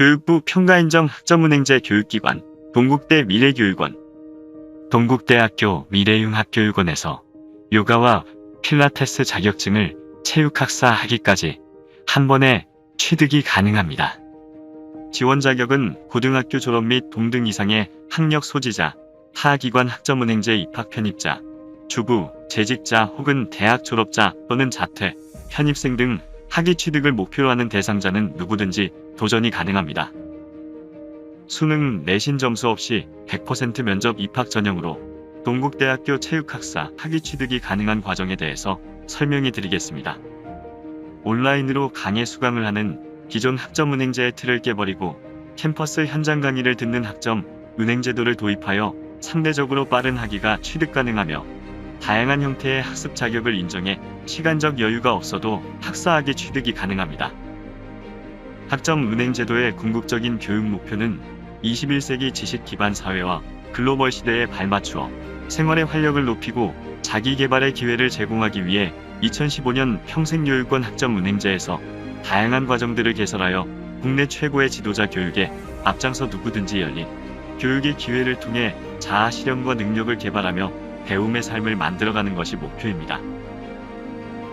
교육부 평가인정 학점은행제 교육기관 동국대 미래교육원 동국대학교 미래융합교육원에서 요가와 필라테스 자격증을 체육학사 학위까지 한 번에 취득이 가능합니다. 지원 자격은 고등학교 졸업 및 동등 이상의 학력 소지자, 타기관 학점은행제 입학 편입자, 주부, 재직자 혹은 대학 졸업자 또는 자퇴, 편입생 등 학위 취득을 목표로 하는 대상자는 누구든지 도전이 가능합니다. 수능 내신 점수 없이 100% 면접 입학 전형으로 동국대학교 체육학사 학위 취득이 가능한 과정에 대해서 설명해 드리겠습니다. 온라인으로 강의 수강을 하는 기존 학점 은행제의 틀을 깨버리고 캠퍼스 현장 강의를 듣는 학점 은행 제도를 도입하여 상대적으로 빠른 학위가 취득 가능하며 다양한 형태의 학습 자격을 인정해 시간적 여유가 없어도 학사학위 취득이 가능합니다. 학점 은행 제도의 궁극적인 교육 목표는 21세기 지식 기반 사회와 글로벌 시대에 발맞추어 생활의 활력을 높이고 자기 개발의 기회를 제공하기 위해 2015년 평생교육원 학점 은행제에서 다양한 과정들을 개설하여 국내 최고의 지도자 교육에 앞장서 누구든지 열린 교육의 기회를 통해 자아 실현과 능력을 개발하며 배움의 삶을 만들어가는 것이 목표입니다.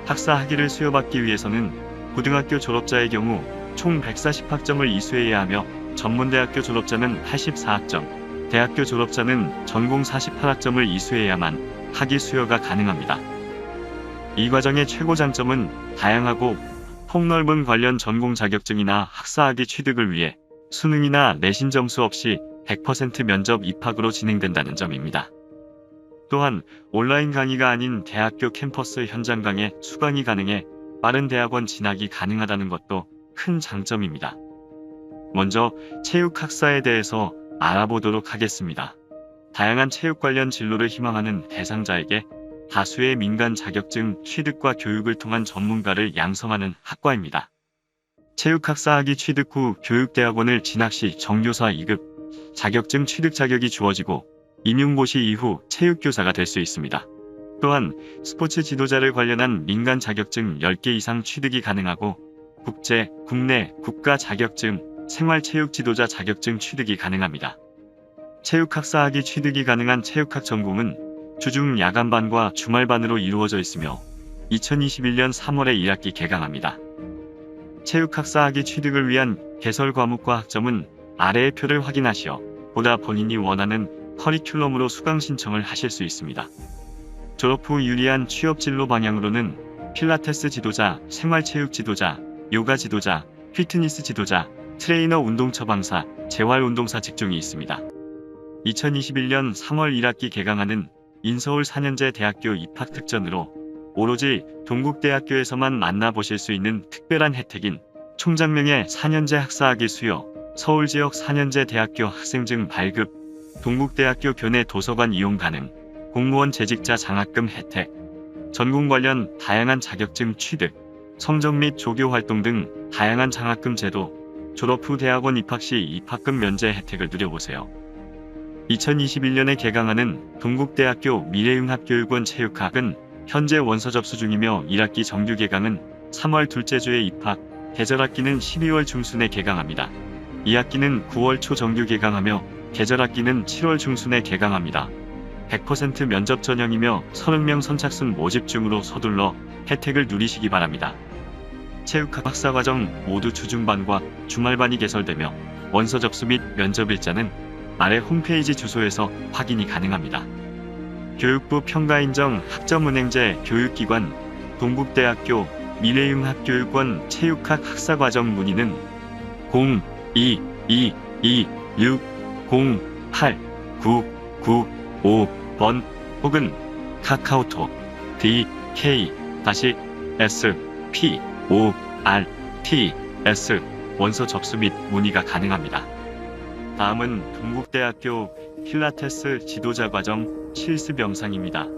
학사 학위를 수여받기 위해서는 고등학교 졸업자의 경우 총 140학점을 이수해야 하며 전문대학교 졸업자는 84학점, 대학교 졸업자는 전공 48학점을 이수해야만 학위 수여가 가능합니다. 이 과정의 최고 장점은 다양하고 폭넓은 관련 전공 자격증이나 학사학위 취득을 위해 수능이나 내신 점수 없이 100% 면접 입학으로 진행된다는 점입니다. 또한 온라인 강의가 아닌 대학교 캠퍼스 현장 강의 수강이 가능해 빠른 대학원 진학이 가능하다는 것도 큰 장점입니다. 먼저 체육학사에 대해서 알아보도록 하겠습니다. 다양한 체육 관련 진로를 희망하는 대상자에게 다수의 민간 자격증 취득과 교육을 통한 전문가를 양성하는 학과입니다. 체육학사학위 취득 후 교육대학원을 진학 시 정교사 2급 자격증 취득 자격이 주어지고 임용고시 이후 체육교사가 될 수 있습니다. 또한 스포츠 지도자를 관련한 민간 자격증 10개 이상 취득이 가능하고 국제, 국내, 국가 자격증, 생활체육 지도자 자격증 취득이 가능합니다. 체육학사학위 취득이 가능한 체육학 전공은 주중 야간반과 주말반으로 이루어져 있으며 2021년 3월에 1학기 개강합니다. 체육학사학위 취득을 위한 개설 과목과 학점은 아래의 표를 확인하시어 보다 본인이 원하는 커리큘럼으로 수강 신청을 하실 수 있습니다. 졸업 후 유리한 취업 진로 방향으로는 필라테스 지도자, 생활체육 지도자, 요가 지도자, 피트니스 지도자, 트레이너 운동 처방사, 재활 운동사 직종이 있습니다. 2021년 3월 1학기 개강하는 인서울 4년제 대학교 입학 특전으로 오로지 동국대학교에서만 만나보실 수 있는 특별한 혜택인 총장명의 4년제 학사학위 수요, 서울 지역 4년제 대학교 학생증 발급, 동국대학교 교내 도서관 이용 가능, 공무원 재직자 장학금 혜택, 전공 관련 다양한 자격증 취득, 성적 및 조교 활동 등 다양한 장학금 제도, 졸업 후 대학원 입학 시 입학금 면제 혜택을 누려보세요. 2021년에 개강하는 동국대학교 미래융합교육원 체육학은 현재 원서 접수 중이며 1학기 정규 개강은 3월 둘째 주에 입학, 계절 학기는 12월 중순에 개강합니다. 2학기는 9월 초 정규 개강하며 계절 학기는 7월 중순에 개강합니다. 100% 면접 전형이며 30명 선착순 모집 중으로 서둘러 혜택을 누리시기 바랍니다. 체육학 학사과정 모두 주중반과 주말반이 개설되며 원서 접수 및 면접 일자는 아래 홈페이지 주소에서 확인이 가능합니다. 교육부 평가인정 학점은행제 교육기관 동국대학교 미래융합교육원 체육학 학사과정 문의는 0 2 2 2 6 0 8 9 9 5번 혹은 카카오톡 d k s p o r t s 원서 접수 및 문의가 가능합니다. 다음은 동국대학교 필라테스 지도자 과정 실습 영상입니다.